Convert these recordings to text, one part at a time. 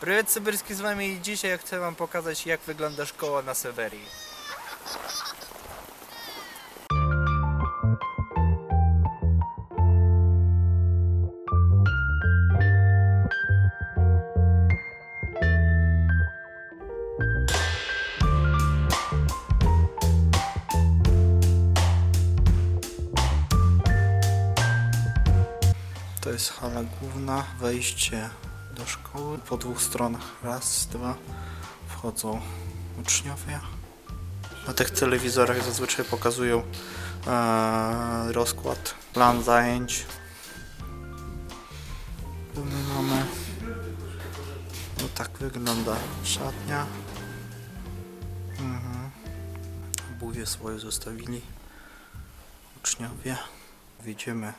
Prywiet Sybirski z Wami i dzisiaj chcę Wam pokazać jak wygląda szkoła na Syberii. To jest hala główna, wejście do szkoły. Po dwóch stronach, raz, dwa, wchodzą uczniowie. Na tych telewizorach zazwyczaj pokazują e, rozkład, plan zajęć. My mamy. No tak wygląda szatnia. Mhm. Swoje zostawili uczniowie. Widzimy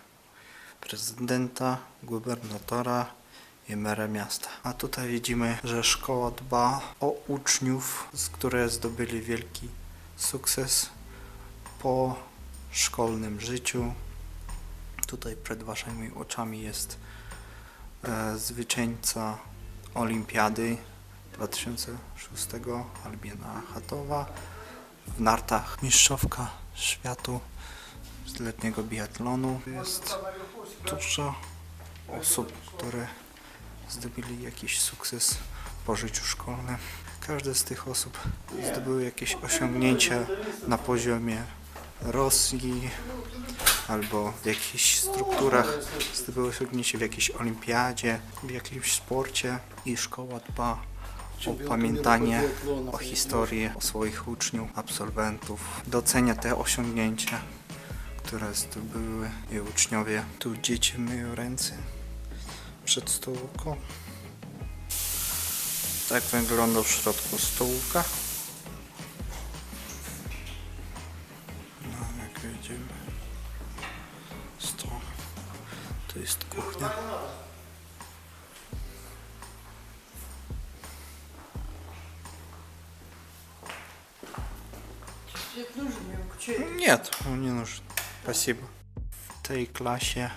prezydenta, gubernatora i mera miasta. A tutaj widzimy, że szkoła dba o uczniów, z które zdobyli wielki sukces po szkolnym życiu. Tutaj przed waszymi oczami jest e, zwycięzca olimpiady 2006 Albina Chatowa w nartach mistrzowka światu z letniego biatlonu. Jest dużo osób, które zdobyli jakiś sukces po życiu szkolnym. Każda z tych osób zdobyły jakieś osiągnięcia na poziomie Rosji albo w jakichś strukturach, zdobyły osiągnięcie w jakiejś olimpiadzie, w jakimś sporcie i szkoła dba o pamiętanie, o historię, o swoich uczniów, absolwentów, docenia te osiągnięcia które zdobyły jej uczniowie. Tu dzieci myją ręce przed stołówką. Tak wygląda w środku stołówka. No, jak widzimy, stoł. To jest kuchnia. Нет, он не нужен. Спасибо. W tej klasie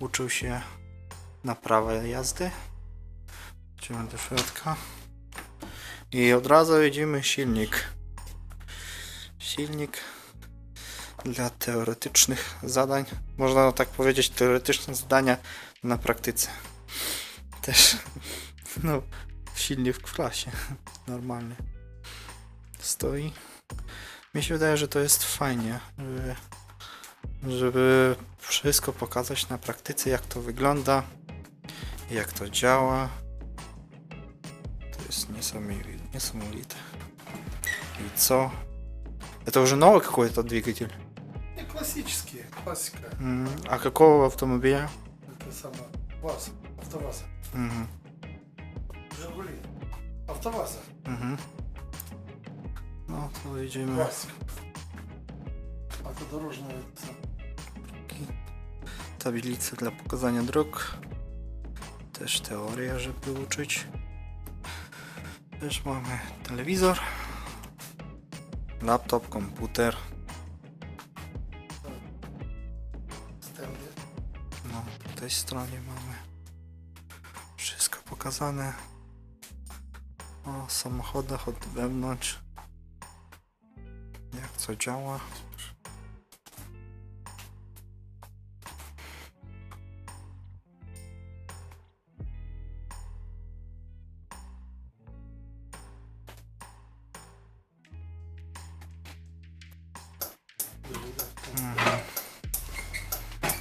uczył się na prawo jazdy. Idziemy do środka. I od razu widzimy silnik. Silnik dla teoretycznych zadań. Można tak powiedzieć, teoretyczne zadania na praktyce. Też, no, silnik w klasie. Normalnie. Stoi. Mi się wydaje, że to jest fajnie, żeby żeby wszystko pokazać na praktyce, jak to wygląda, jak to То есть не niesamowite. не И co? Это уже новый какой-то двигатель? Не, классический, классика. Mm -hmm. А какого автомобиля? Это сама ВАЗ, АвтоВАЗ. Угу. Mm -hmm. Жигули. АвтоВАЗа. Угу. Mm -hmm. Ну, то, видимо... Классика. Автодорожная... Таблица для показания дорог. Też teoria, żeby uczyć. Też mamy telewizor, laptop, komputer. No, po tej stronie mamy wszystko pokazane. O samochodach od wewnątrz. Jak co działa.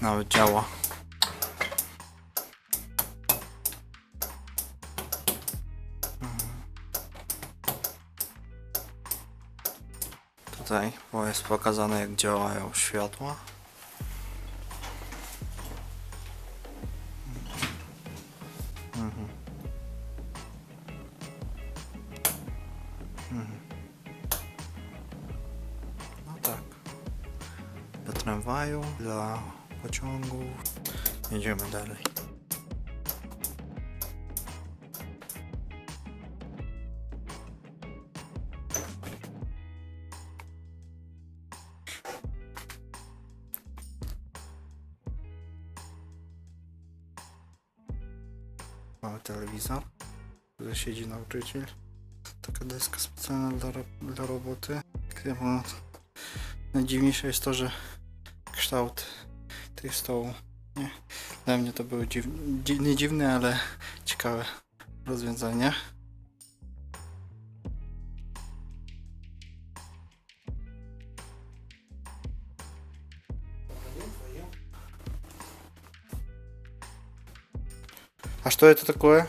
Nawet działa. Tutaj bo jest pokazane jak działają światła. Mhm. Mhm. No tak. Dla tramwaju, dla pociągów. Jedziemy dalej. Mamy telewizor. Tutaj siedzi nauczyciel. Taka deska specjalna dla, dla roboty. Chyba najdziwniejsze jest to, że kształt tych stołu. Nie. Dla mnie to było dziw, dzi, nie dziwne, ale ciekawe rozwiązanie. А что это такое?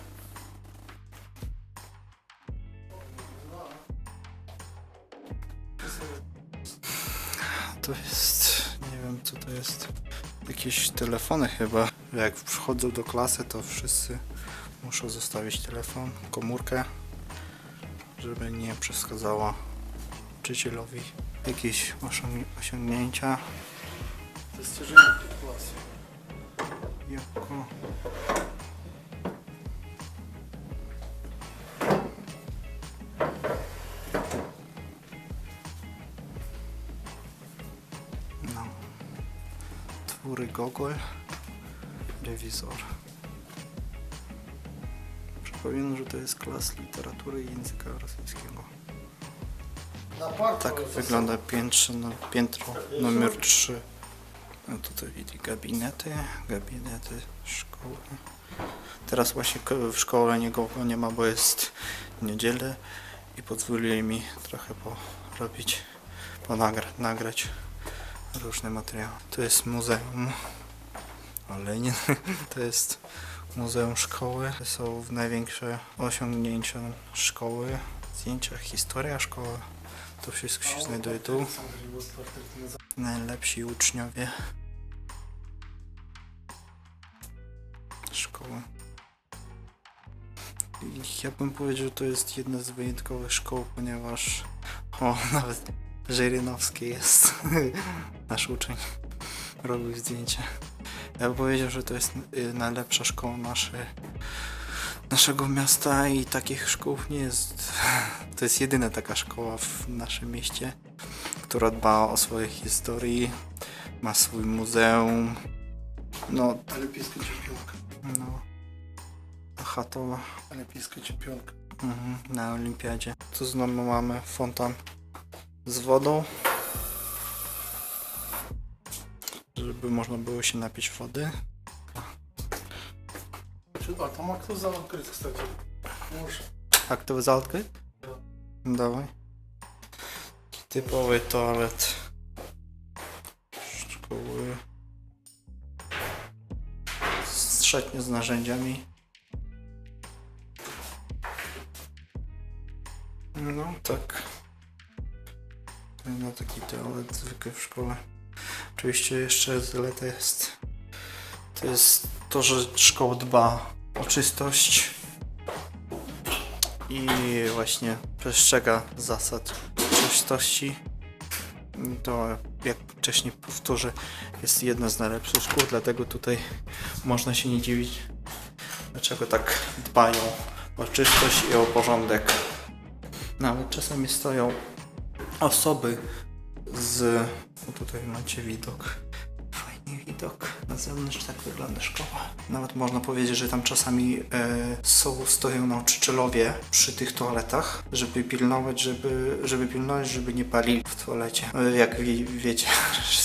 telefony chyba. Jak wchodzą do klasy, to wszyscy muszą zostawić telefon, komórkę, żeby nie przeszkadzała nauczycielowi jakieś osiągnięcia. Ze strzeżenia klasy. Jako góry gogol, rewizor. Przypominam, że to jest klas literatury i języka rosyjskiego. Tak wygląda piętro, no, piętro numer 3. No tutaj widzi gabinety, gabinety szkoły. Teraz właśnie w szkole nikogo nie ma, bo jest niedzielę i pozwolili mi trochę porobić, ponagrać różne materiały. To jest muzeum, ale nie, to jest muzeum szkoły. To są największe osiągnięcia szkoły, zdjęcia, historia szkoły. To wszystko się znajduje tu. Najlepsi uczniowie szkoły. Ja bym powiedział, że to jest jedna z wyjątkowych szkół, ponieważ o, nawet Żyrynowski jest nasz uczeń. Robił zdjęcia. Ja bym powiedział, że to jest y, najlepsza szkoła nasze, naszego miasta i takich szkół nie jest. To jest jedyna taka szkoła w naszym mieście, która dba o swoje historii, ma swój muzeum. No. Ale piska cierpionka. No. Chatowa. Ale piska cierpionka. Mhm, na olimpiadzie. Tu znowu mamy fontan z wodą. Żeby można było się napić wody. Чё- А там окно зал открыт, кстати. Можешь. A kto by załatwił? Dawaj. Typowy toalet szkoły. Strzetnie z narzędziami. No tak. No taki toalet zwykły w szkole. Oczywiście jeszcze zaleta jest. To jest to, że szkoła dba o czystość i właśnie przestrzega zasad czystości. To, jak wcześniej powtórzę, jest jedna z najlepszych szkół, dlatego tutaj można się nie dziwić, dlaczego tak dbają o czystość i o porządek. Nawet czasami stoją osoby z... O, tutaj macie widok. Fajny widok. Na zewnątrz tak wygląda szkoła. Nawet można powiedzieć, że tam czasami e, są, stoją nauczycielowie przy tych toaletach, żeby pilnować, żeby, żeby pilnować, żeby nie palili w toalecie. E, Jak wie, wiecie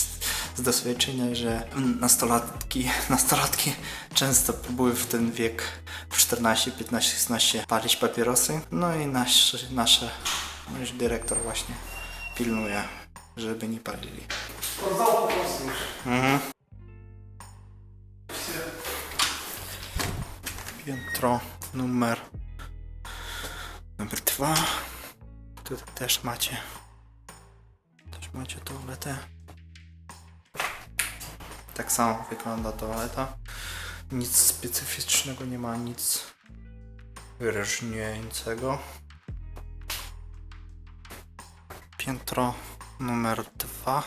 z- doświadczenia, że nastolatki, nastolatki często próbują w ten wiek w 14, 15, 16 palić papierosy. No i nasz, nasz dyrektor właśnie pilnuję, żeby nie palili. Porwał po prostu już. Mhm. Piętro numer numer dwa. Tutaj też macie też macie toaletę. Tak samo wygląda toaleta. Nic specyficznego nie ma, nic wyrażniającego. Piętro numer dwa.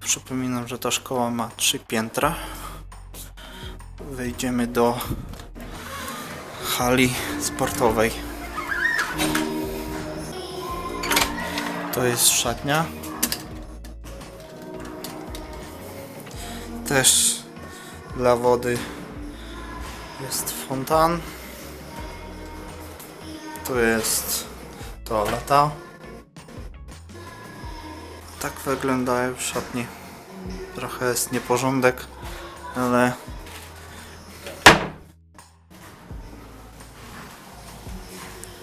Przypominam, że ta szkoła ma trzy piętra. Wejdziemy do hali sportowej. To jest szatnia. Też dla wody jest fontan. Tu jest toaleta. Tak wyglądają szatnie. Trochę jest nieporządek, ale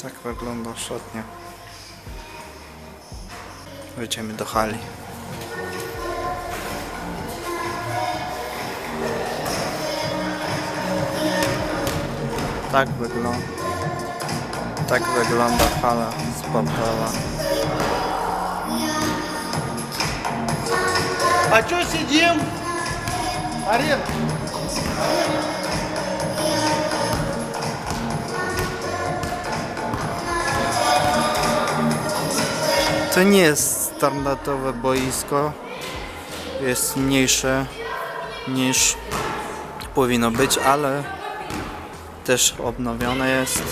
tak wygląda szatnia. Wejdziemy do hali. Tak wygląda. Tak wygląda hala sportowa. А чё сидим? Арен, To nie jest standardowe boisko. Jest mniejsze niż powinno być, ale też odnowione jest.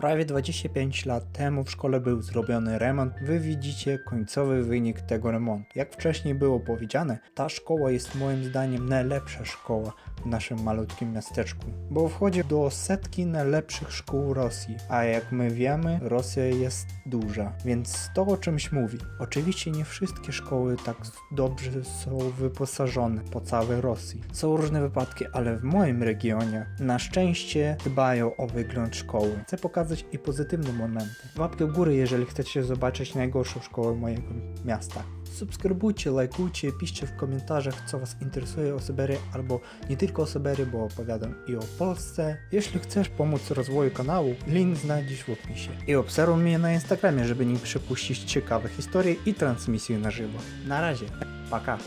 Prawie 25 lat temu w szkole był zrobiony remont. Wy widzicie końcowy wynik tego remontu. Jak wcześniej było powiedziane, ta szkoła jest moim zdaniem najlepsza szkoła w naszym malutkim miasteczku, bo wchodzi do setki najlepszych szkół Rosji, a jak my wiemy, Rosja jest duża, więc to o czymś mówi. Oczywiście nie wszystkie szkoły tak dobrze są wyposażone po całej Rosji. Są różne wypadki, ale w moim regionie na szczęście dbają o wygląd szkoły. Chcę pokazać i pozytywne momenty. Łapkę w górę, jeżeli chcecie zobaczyć najgorszą szkołę mojego miasta. Subskrybujcie, lajkujcie, piszcie w komentarzach, co Was interesuje o Syberii, albo nie tylko o Syberii, bo opowiadam i o Polsce. Jeśli chcesz pomóc rozwoju kanału, link znajdziesz w opisie. I obserwuj mnie na Instagramie, żeby nie przepuścić ciekawych historii i transmisji na żywo. Na razie, paka.